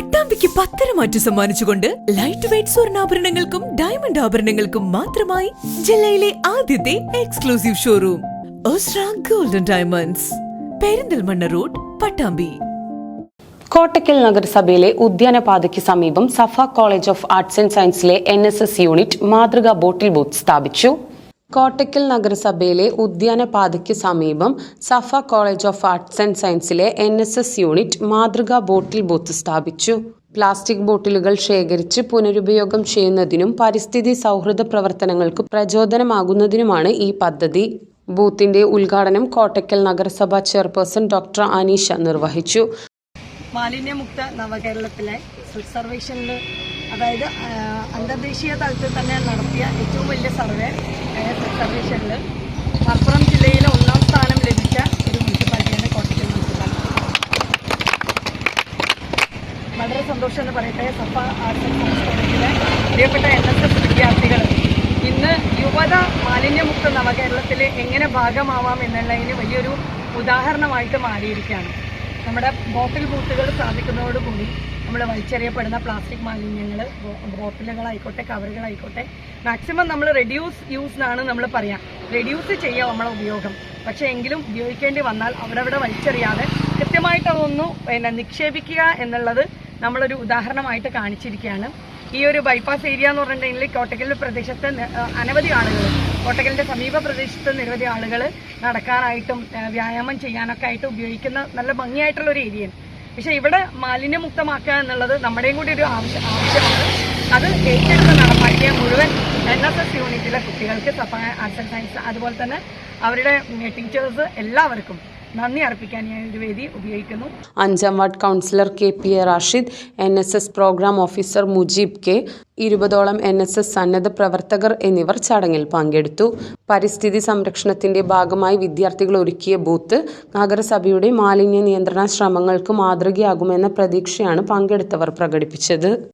പട്ടാമ്പിക്ക് പത്തര മാറ്റി സമ്മാനിച്ചുകൊണ്ട് ലൈറ്റ് വെയ്റ്റ് സ്വർണാഭരണങ്ങൾക്കും ഡയമണ്ട് ആഭരണങ്ങൾക്കും മാത്രമായി ജില്ലയിലെ ആദ്യത്തെ exclusive showroom Osra golden diamonds Perinthalmanna road Pattambi. Kottakkal നഗരസഭയിലെ ഉദ്യാനപാതയ്ക്ക് സമീപം Safa college of arts and സയൻസിലെ N S S unit മാതൃകാ ബോട്ടിൽ ബൂത്ത് സ്ഥാപിച്ചു. കോട്ടക്കൽ നഗരസഭയിലെ ഉദ്യാനപാതയ്ക്ക് സമീപം Safa college of arts and സയൻസിലെ N S S unit മാതൃകാ ബോട്ടിൽ ബൂത്ത് സ്ഥാപിച്ചു. പ്ലാസ്റ്റിക് ബോട്ടിലുകൾ ശേഖരിച്ച് പുനരുപയോഗം ചെയ്യുന്നതിനും പരിസ്ഥിതി സൗഹൃദ പ്രവർത്തനങ്ങൾക്ക് പ്രചോദനമാകുന്നതിനുമാണ് ഈ പദ്ധതി. ബൂത്തിന്റെ ഉദ്ഘാടനം കോട്ടക്കൽ നഗരസഭ ചെയർപേഴ്സൺ ഡോക്ടർ അനീഷ നിർവഹിച്ചു. മാലിന്യമുക്ത നവകേരളത്തിലെ സർവേഷനിൽ അതായത് അന്തർദേശീയ തലത്തിൽ തന്നെ നടത്തിയ ഏറ്റവും വലിയ സർവേ സർവേഷനിൽ മലപ്പുറം ജില്ലയിലെ ഒന്നാം സ്ഥാനം ലഭിച്ച ഒരു മുനിസിപ്പാലിറ്റിയാണ് കോട്ടയം മുനിസിപ്പാലിറ്റി. വളരെ സന്തോഷം എന്ന് പറയട്ടെ സഫ ആർട്സ് പ്രിയപ്പെട്ട എൻ എസ് എസ് വിദ്യാർത്ഥികൾ. ഇന്ന് യുവത മാലിന്യമുക്ത നവകേരളത്തിൽ എങ്ങനെ ഭാഗമാവാം എന്നുള്ളതിന് വലിയൊരു ഉദാഹരണമായിട്ട് മാറിയിരിക്കുകയാണ്. നമ്മുടെ ബോട്ടിൽ ബൂത്തുകൾ സ്ഥാപിക്കുന്നതോടുകൂടി നമ്മൾ വലിച്ചെറിയപ്പെടുന്ന പ്ലാസ്റ്റിക് മാലിന്യങ്ങൾ ബോട്ടിലുകളായിക്കോട്ടെ കവറുകളായിക്കോട്ടെ മാക്സിമം നമ്മൾ റെഡ്യൂസ് യൂസ് എന്നാണ് നമ്മൾ പറയാം. റെഡ്യൂസ് ചെയ്യാം നമ്മളെ ഉപയോഗം. പക്ഷേ എങ്കിലും ഉപയോഗിക്കേണ്ടി വന്നാൽ അവിടെ വലിച്ചെറിയാതെ കൃത്യമായിട്ട് അതൊന്നു പിന്നെ നിക്ഷേപിക്കുക എന്നുള്ളത് നമ്മളൊരു ഉദാഹരണമായിട്ട് കാണിച്ചിരിക്കുകയാണ്. ഈ ഒരു ബൈപ്പാസ് ഏരിയ എന്ന് പറഞ്ഞിട്ടുണ്ടെങ്കിൽ കോട്ടക്കൽ പ്രദേശത്ത് അനവധി ആളുകൾ കോട്ടക്കലിന്റെ സമീപ പ്രദേശത്ത് നിരവധി ആളുകൾ നടക്കാനായിട്ടും വ്യായാമം ചെയ്യാനൊക്കെ ആയിട്ട് ഉപയോഗിക്കുന്ന നല്ല ഭംഗിയായിട്ടുള്ള ഒരു ഏരിയയാണ് പക്ഷെ ഇവിടെ മാലിന്യമുക്തമാക്കുക എന്നുള്ളത് നമ്മുടെയും കൂടി ഒരു ആവശ്യം ആവശ്യമാണ്. അത് ഏറ്റെടുത്ത് നടപ്പാക്കിയ മുഴുവൻ എൻ എസ് എസ് യൂണിറ്റിലെ കുട്ടികൾക്ക് സഫ ആർട്സ് ആൻഡ് സയൻസ് അതുപോലെ തന്നെ അവരുടെ ടീച്ചേഴ്സ് എല്ലാവർക്കും നന്ദി അർപ്പിക്കാൻ ഞാൻ ഒരു വേദി ഉപയോഗിക്കുന്നു. അഞ്ചാം ward councillor K P A Rashid N S S programme officer Mujeeb K ഇരുപതോളം എൻ എസ് എസ് സന്നദ്ധ പ്രവർത്തകർ എന്നിവർ ചടങ്ങിൽ പങ്കെടുത്തു. പരിസ്ഥിതി സംരക്ഷണത്തിന്റെ ഭാഗമായി വിദ്യാർത്ഥികൾ ഒരുക്കിയ ബൂത്ത് നഗരസഭയുടെ മാലിന്യ നിയന്ത്രണ ശ്രമങ്ങൾക്ക് മാതൃകയാകുമെന്ന പ്രതീക്ഷയാണ് പങ്കെടുത്തവർ പ്രകടിപ്പിച്ചത്.